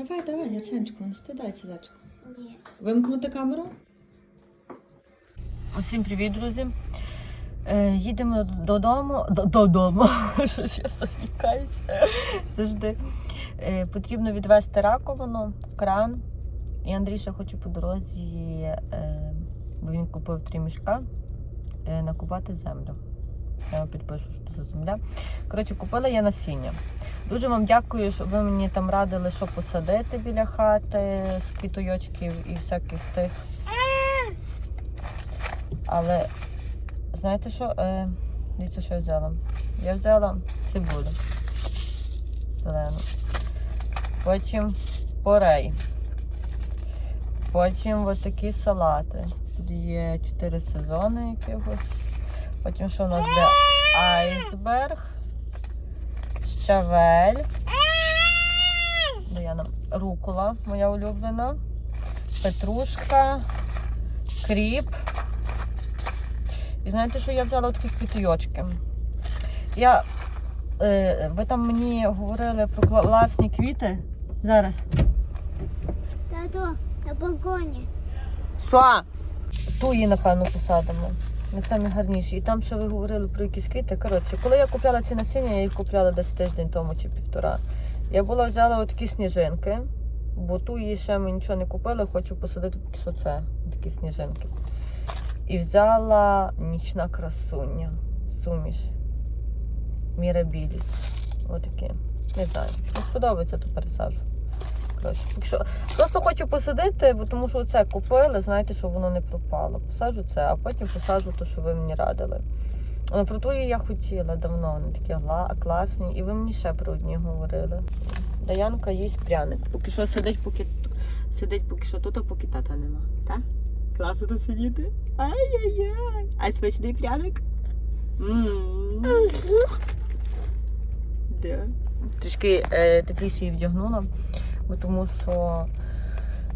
Давай, давай, Яценчику, не стидайся, зайчику. Ні. Вимкнути камеру? Усім привіт, друзі. Е, їдемо додому. Додому. Щось я заїкаюся. Завжди. Е, потрібно відвести раковину, кран. І Андрій ще хоче по дорозі, е, бо він купив три мішка, е, накупати землю. Я вам підпишу, що це земля. Коротше, купила я насіння. Дуже вам дякую, що ви мені там радили, що посадити біля хати з квітойочків і всяких тих. Але знаєте що? Е, дивіться, що я взяла. Я взяла цибулю зелену. Потім порей. Потім ось такі салати. Тут є чотири сезони якихось. Потім що у нас де айсберг, щавель. Даяна, рукола, моя улюблена, петрушка, кріп. І знаєте, що я взяла такі квіточки? Я, е, ви там мені говорили про класні квіти. Зараз. Тато, на балконі. Що? Ту її, напевно, посадимо. Самі гарніші. І там ще ви говорили про якісь квіти. Коротше, коли я купляла ці насіння, я їх купляла десь тиждень тому чи півтора. Я була взяла отакі сніжинки, бо ту її ще ми нічого не купили, хочу посадити поки що це, такі сніжинки. І взяла нічна красуня, суміш. Мірабіліс. Отакі. Не знаю. Не сподобається, то пересаджу. Коротше, поки Просто хочу посадити, бо тому що це купили, знаєте, щоб воно не пропало. Посаджу це, а потім посаджу те, що ви мені радили. Але про твої я хотіла давно, вони такі класні, і ви мені ще про одні говорили. Даянка їсть пряник. Поки що сидить, поки сидить поки що тут, а поки тата нема. Так? Класно тут сидіти. Ай-яй-яй. А смачний пряник? Трішки е, тепліше її вдягнула, бо тому що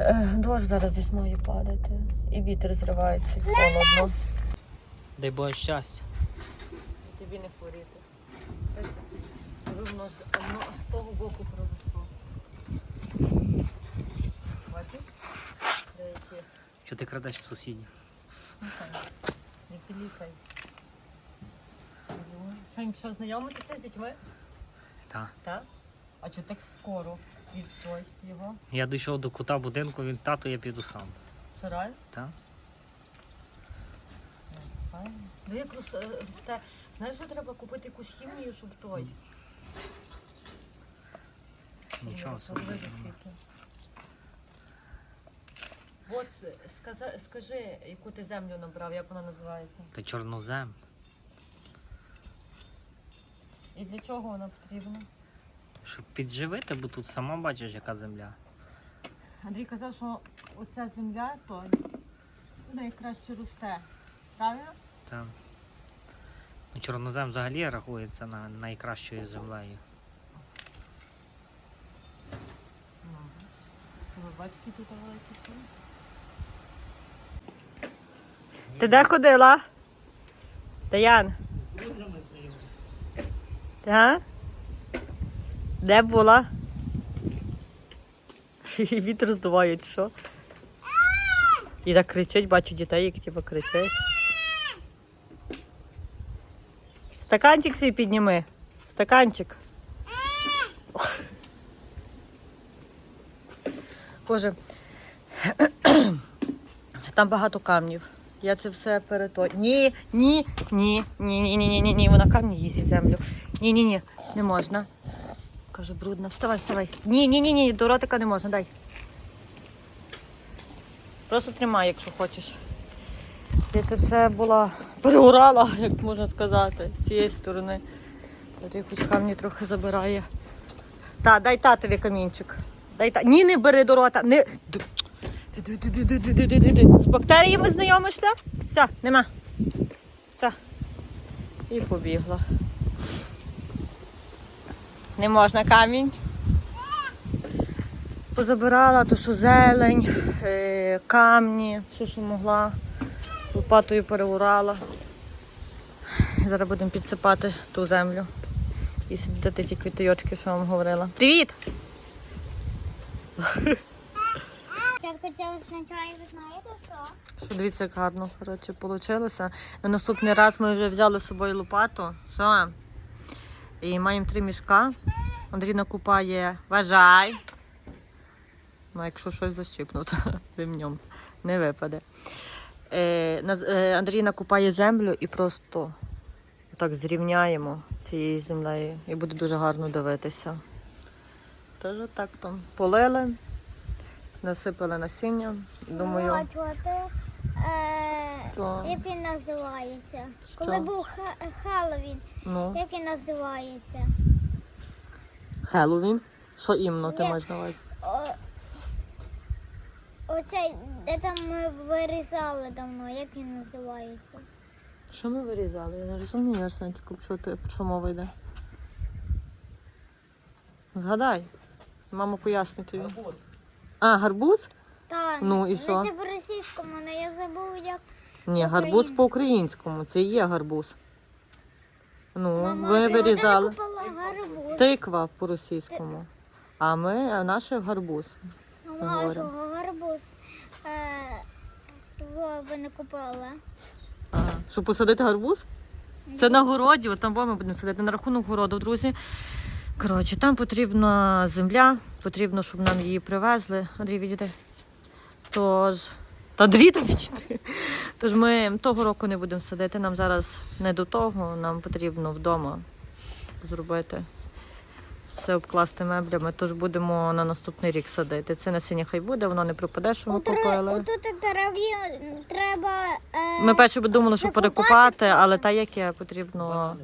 е, дощ зараз десь має падати. І вітер зривається, і холодно. Дай Боже щастя. Тобі не хворіти. Воно з, того боку проросло. Бачиш? Деякі. Що ти крадеш в сусідів? Не пілікай. Сьогодні пішов знайомитися з дітьми? Так. Так? А чого так скоро той його? Я дійшов до кута будинку, він тато, я піду сам. Що? Так? Ну як рос- е, росте. Знаєш, що треба купити якусь хімію, щоб той. Нічого собі. От е, сказа- скажи, яку ти землю набрав, як вона називається? Та чорнозем. І для чого вона потрібна? Щоб підживити, бо тут сама бачиш, яка земля. Андрій казав, що оця земля то найкраще росте. Правильно? Та. Ну, чорнозем взагалі рахується на найкращою землею. Бачите, тут великі. Ти де ходила? Даян? Га? Де була? Вітер здуває, чи що? І так кричить, бачу дітей, як типу кричать. Стаканчик свій підніми. Стаканчик. Боже. Там багато камнів. Я це все перето. Ні, ні, ні, ні, ні, ні, ні, ні, ні. Вона камні їсть землю. Ні, ні, ні, не можна. Каже, брудно. Вставай, вставай. Ні, ні, ні, ні, до ротика не можна, дай. Просто тримай, якщо хочеш. Я це все була переурала, як можна сказати, з цієї сторони. От хоч камні трохи забирає. Та, дай татові камінчик. Дай та. Ні, не бери до рота. Не... З бактеріями знайомишся? Все, нема. Все. І побігла. Не можна камінь. Позабирала то, що зелень, е, камні, все, що могла. Лопатою переурала. Зараз будемо підсипати ту землю. І сидіти ті квітойочки, що я вам говорила. Привіт! Що дивіться, як гарно коротше, вийшло. На наступний раз ми вже взяли з собою лопату. Що? І маємо три мішка. Андрій накупає вважай. Ну, якщо щось защипнути ремнем, не випаде. Е, е, Андрій накупає землю і просто так зрівняємо цією землею. І буде дуже гарно дивитися. Тож так там полили, насипали насіння. Думаю. Е, Що? як він називається? Що? Коли був Хеллоуін, Ну, як він називається? Хеллоуін. Що іменно ти Ні. маєш на увазі? О, оцей, де там ми вирізали давно, як він називається? Що ми вирізали? Я не розумію, Арсенчику, що ти про що мова йде. Згадай. Мама пояснить тобі. А, гарбуз? Та, Ну, і ну, що? Це по-російському, але я забув, як. Ні, гарбуз по-українському. Це і є гарбуз. Ну, Мама, ви вирізали. купила гарбуз? Тиква по-російському. А ми, а наше гарбуз. Мама, говоримо. гарбуз? Е, ви не купила. А, щоб посадити гарбуз? Це на городі, от там бо ми будемо сидіти на рахунок городу, друзі. Коротше, там потрібна земля, потрібно, щоб нам її привезли. Андрій, відійди. Тож. Та Андрій там відійди. Тож ми того року не будемо садити. Нам зараз не до того, нам потрібно вдома зробити. Все обкласти меблями, тож будемо на наступний рік садити. Це насіння хай буде, воно не пропаде, що ми купили. Отут дерев'я треба. Е, Ми перше думали, що треба. але та яке потрібно.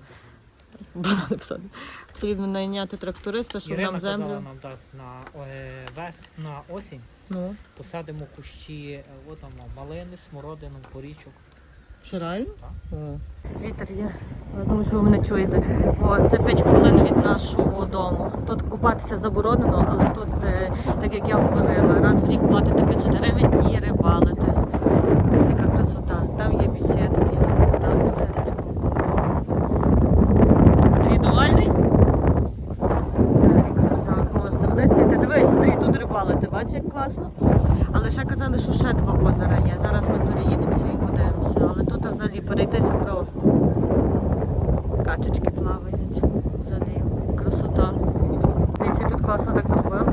Банани. Банани. Потрібно найняти тракториста, щоб Ірина нам казала, нам дасть на, е, вес, на осінь Ну, посадимо кущі е, от там, малини, смородину, порічок. що реально? Так. О. Вітер є. Я думаю, що ви мене чуєте. О, це 5 хвилин від нашого дому. Тут купатися заборонено, але тут, е, так як я говорила, раз в рік платите 500 гривень і рибалите. Ось яка красота. Там є бесідки, там бесідочка. Взагалі краса. Можна десь піти. Дивись, Андрій, тут рибалити, бачиш, як класно. Але ще казали, що ще два озера є. Зараз ми переїдемося і подивимося. Але тут взагалі перейтися просто. Качечки плавають. Взагалі красота. Дивіться, тут класно так зробили.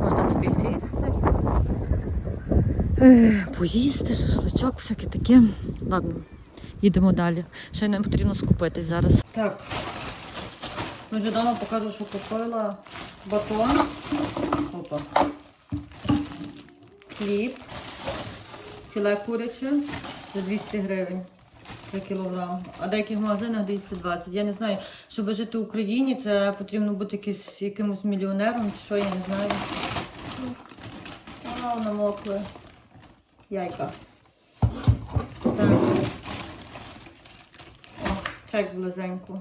Можна собі сісти. Поїсти, шашличок, всяке таке. Ладно, їдемо далі. Ще нам потрібно скупитись зараз. Так. Вже вдома покажу, що купила батон. Опа. Хліб. Філе куряче за 200 гривень за кілограм. А деяких магазинах 220. Я не знаю, щоб жити в Україні, це потрібно бути якийсь, якимось мільйонером, чи що, я не знаю. А, намокли. Яйка. Так. О, чек близенько.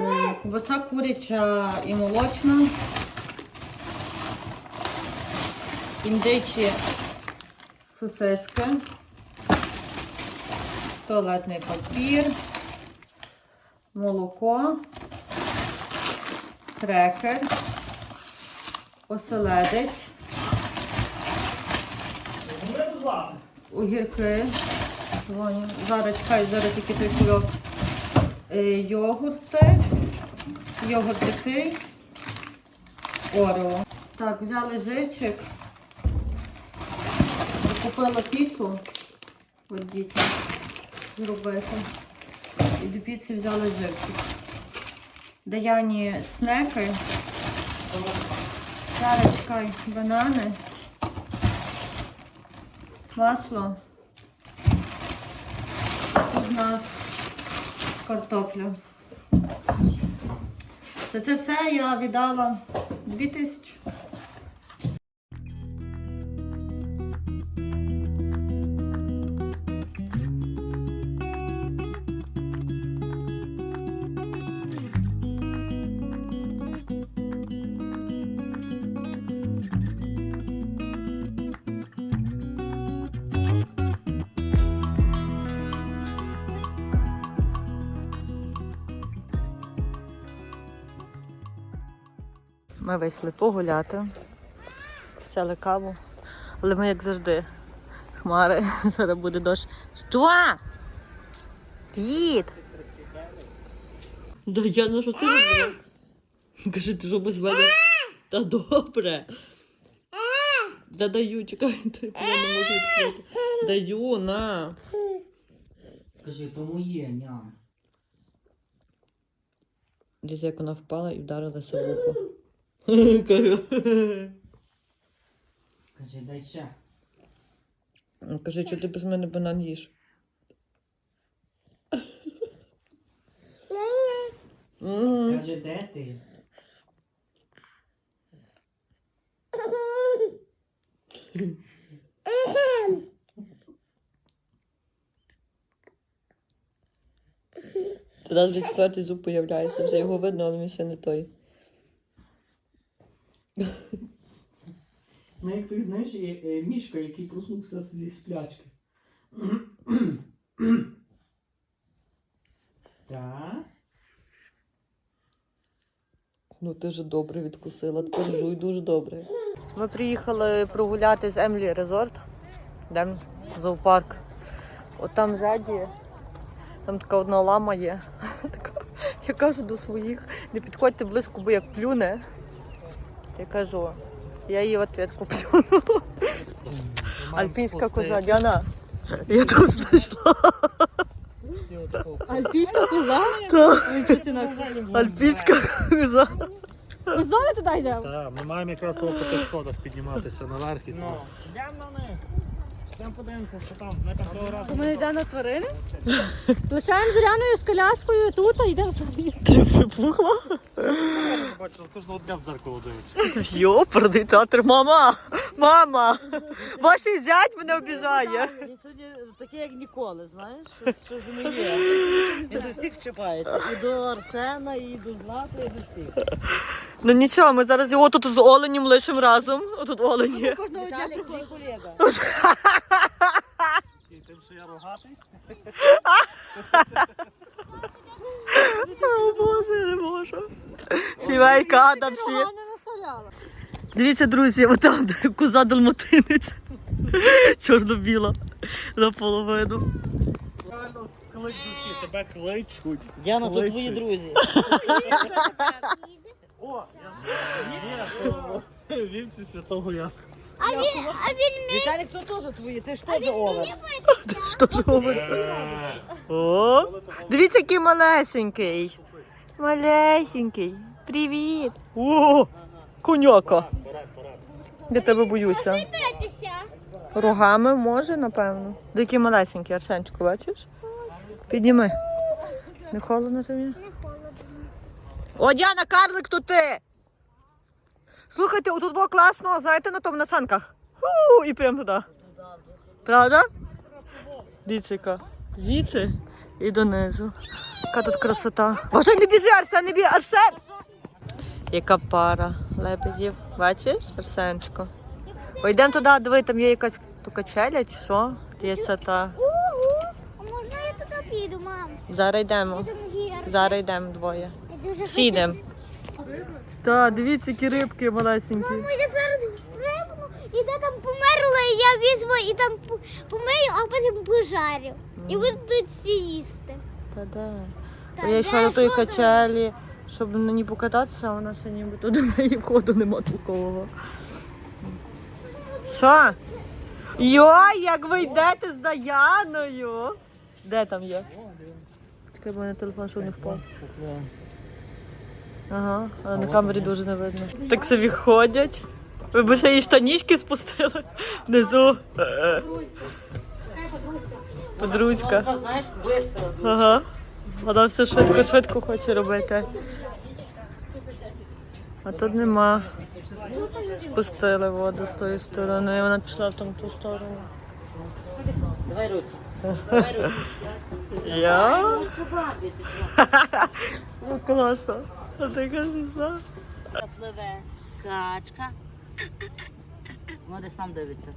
Е, Кубаса куряча і молочна. Індичі сосиски. Туалетний папір. Молоко. Крекер. Оселедець. Огірки. Вон, Зараз чекай, зараз тільки той кульок. Е, Йогурти. Йогурт такий. Орео. Так, взяли живчик. Купила піцу. От дітям зробити. І до піци взяли живчик. Даяні снеки. Зараз чекай, банани. Масло. У нас картопля. За це все я віддала 2 Ми вийшли погуляти, взяли каву, але ми, як завжди, хмари, зараз буде дощ. Що? Привіт! Да я на що ти робила? Каже, ти що без мене? Та добре. Да даю, чекай, я не можу відкрити. Даю, на. Кажи, то моє, ням. Десь як вона впала і вдарилася в ухо. Кажу. Кажи, дай ще. Кажи, що ти без мене банан їш? М. Каже, де ти? Туди вже четвертий зуб появляється, вже його видно, але він ще не той. Ну, як ти знаєш, є, е, мішка, який проснувся зі сплячки. Так. Ну ти ж добре відкусила, тепер жуй дуже добре. Ми приїхали прогуляти з Емлі Резорт. Йдемо в зоопарк. От там ззаді, там така одна лама є. Така, я кажу до своїх, не підходьте близько, бо як плюне. Я кажу, я її в ответку плюну. Альпійська коза, Діана. Я тут знайшла. Альпійська коза? Так, альпійська коза. Ви знову туди йдемо? Так, ми маємо якраз по тих сходах підніматися наверх і Ну, туди. йдемо на них. Йдемо подивимося, що там. Ми там того разу. Що ми йдемо на тварини? Лишаємо Зоряною з коляскою тут, а йдемо собі. Ти припухла? Бачу, кожного дня в дзеркало дивиться. Йоперний театр, мама! Мама! Ваш зять мене обіжає. Він сьогодні такий, як ніколи, знаєш, що, що з ним є. Він до всіх вчипається. І до Арсена, і до Злати, і до всіх. Ну нічого, ми зараз його тут з оленем лишимо разом. Отут олені. Кожного дня Віталік, твій колега. Тим, що я рогатий. О Боже, я не можу. Сімейка, Ада, всі. Дивіться, друзі, отам де коза далматинець. Чорно-біла. Наполовину. Реально клич душі, тебе кличуть. Діана, то Кличуть. твої друзі. О, я ж то вівці святого я. А він, а він Віталік, то теж твої, ти ж теж Олег. Що ж говорить? О, дивіться, який малесенький. Малесенький. Привіт. О, коняка. Я тебе боюся. Рогами може, напевно. Такий малесенький Арсенчику, бачиш? Підніми. Не холодно тобі? Не холодно. О, Діана, карлик тут ти! Слухайте, отут було класно, знаєте, на тому на санках. Ху, і прямо туди. Правда? Дивіться, яка. Звідси і донизу. Яка тут красота. Боже, не біжи, Арсен, не біжи, Арсен! Яка пара лебедів. Бачиш, Арсенчико? О, йдемо туди, диви, там є якась ту качеля чи що? Є це та. Ого! А можна я туди піду, мам? Зараз йдемо. Зараз йдемо двоє. Всі йдемо. Так, дивіться, які рибки малесенькі. Мамо, я зараз пригну, і де там померла, і я візьму і там по- помию, а потім пожарю. І буду тут всі їсти. Та-да. Та Я йшла до тої що качелі, щоб на ній покататися, а вона ще ніби туди до неї входу нема толкового. Що? Йой, як ви йдете з Даяною? Де там є? Чекай, бо мене телефон що не впав. Ага, але на камері дуже не видно. Так собі ходять. Ви б ще її штанічки спустили внизу. Подружка. Вона. Ага. Вона все швидко-швидко хоче робити. А тут нема. Спустили воду з тої сторони, і вона пішла в там ту сторону. Давай руці. Давай руці. Я? Ну класно. Пливе качка. Вона десь там дивиться.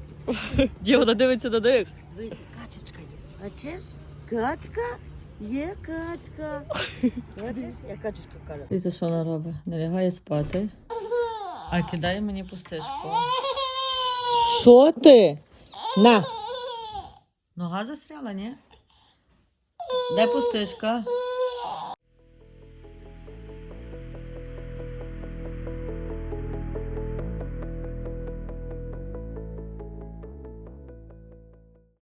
Діва, вона дивиться на них. Дивися, качечка є. Бачиш? Качка? Є качка. Бачиш? Я качечка кажу. І це що вона робить? Не лягає спати. А кидає мені пустишку. Що ти? На! Нога застряла, ні? Де пустишка?